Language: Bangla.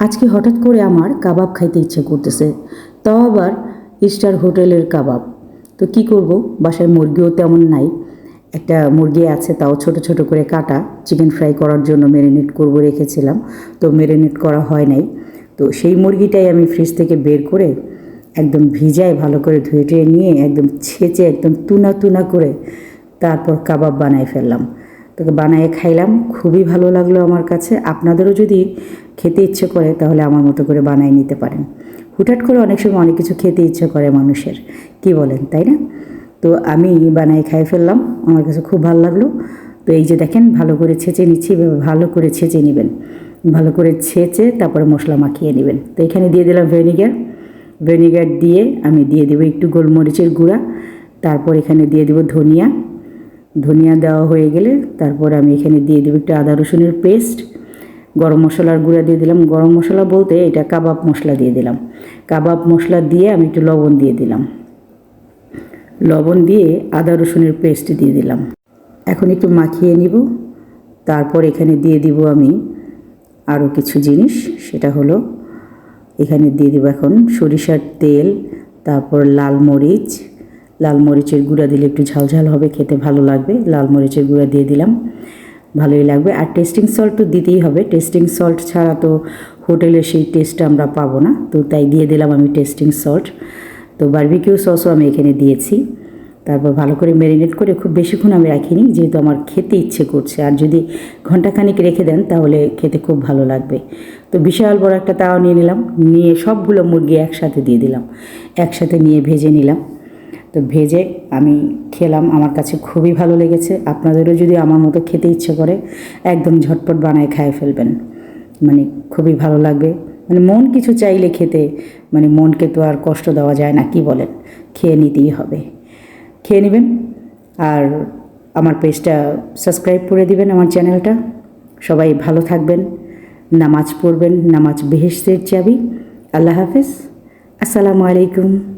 আজকে হঠাৎ করে আমার কাবাব খাইতে ইচ্ছে করতেছে। তাও আবার স্টার হোটেলের কাবাব। তো কি করব? বাসায় মুরগিও তেমন নাই। একটা মুরগি আছে, তাও ছোট ছোট করে কাটা। চিকেন ফ্রাই করার জন্য ম্যারিনেট করব রেখেছিলাম। তো ম্যারিনেট করা হয় নাই। তো সেই মুরগিটাই আমি ফ্রিজ থেকে বের করে একদম ভিজায় ভালো করে ধুয়ে টুয়ে নিয়ে একদম ছেঁচে একদম তুনা তুনা করে তারপর কাবাব বানাই ফেললাম। তোকে বানায় খাইলাম। খুবই ভালো লাগল আমার কাছে। আপনাদেরও যদি খেতে ইচ্ছে করে, তাহলে আমার মতো করে বানাই নিতে পারেন। হুটহাট করে অনেক সময় অনেক কিছু খেতে ইচ্ছে করে মানুষের। কি বলেন, তাই না? তো আমি বানাই খাই ফেললাম, আমার কাছে খুব ভালো লাগল। তো এই যে দেখেন, ভালো করে ছেঁচে নিচ্ছি ভালো করে ছেঁচে নেবেন। ভালো করে ছেঁচে তারপরে মশলা মাখিয়ে নেবেন। তো এখানে দিয়ে দিলাম ভেনিগার। ভেনিগার দিয়ে আমি দিয়ে দেবো একটু গোলমরিচের গুঁড়া। তারপর এখানে দিয়ে দেবো ধনিয়া। ধনিয়া দেওয়া হয়ে গেলে তারপর আমি এখানে দিয়ে দেবো একটু আদা রসুনের পেস্ট। গরম মশলার গুঁড়া দিয়ে দিলাম। গরম মশলা বলতে এটা কাবাব মশলা দিয়ে দিলাম। কাবাব মশলা দিয়ে আমি একটু লবণ দিয়ে দিলাম। লবণ দিয়ে আদা রসুনের পেস্ট দিয়ে দিলাম। এখন একটু মাখিয়ে নিব। তারপর এখানে দিয়ে দিব আমি আরও কিছু জিনিস। সেটা হলো এখানে দিয়ে দেবো এখন সরিষার তেল, তারপর লাল মরিচ। লাল মরিচের গুঁড়া দিলে একটু ঝালঝাল হবে, খেতে ভালো লাগবে। লাল মরিচের গুঁড়া দিয়ে দিলাম। ভালোই লাগবে। আর টেস্টিং সল্ট তো দিতেই হবে। টেস্টিং সল্ট ছাড়া তো হোটেলে সেই টেস্টটা আমরা পাবো না। তো তাই দিয়ে দিলাম আমি টেস্টিং সল্ট তো বারবিকিউ সসও আমি এখানে দিয়েছি। তারপর ভালো করে ম্যারিনেট করে খুব বেশিক্ষণ আমি রাখিনি, যেহেতু আমার খেতে ইচ্ছে করছে। আর যদি ঘন্টাখানিক রেখে দেন, তাহলে খেতে খুব ভালো লাগবে। তো বিশাল বড় একটা তাওয়া নিয়ে নিলাম। নিয়ে সবগুলো মুরগি একসাথে দিয়ে দিলাম। একসাথে নিয়ে ভেজে নিলাম। তো ভেজে আমি খেলাম। আমার কাছে খুবই ভালো লেগেছে। আপনাদেরও যদি আমার মতো খেতে ইচ্ছে করে, একদম ঝটপট বানায় খায় ফেলবেন। মানে খুবই ভালো লাগবে। মানে মন কিছু চাইলে খেতে মানে মনকে তো আর কষ্ট দেওয়া যায় না, কি বলেন? খেয়ে নিতেই হবে। খেয়ে নেবেন। আর আমার পেজটা সাবস্ক্রাইব করে দিবেন আমার চ্যানেলটা। সবাই ভালো থাকবেন, নামাজ পড়বেন, নামাজ বেহেস্তের চাবি। আল্লাহ হাফেজ। আসসালামু আলাইকুম।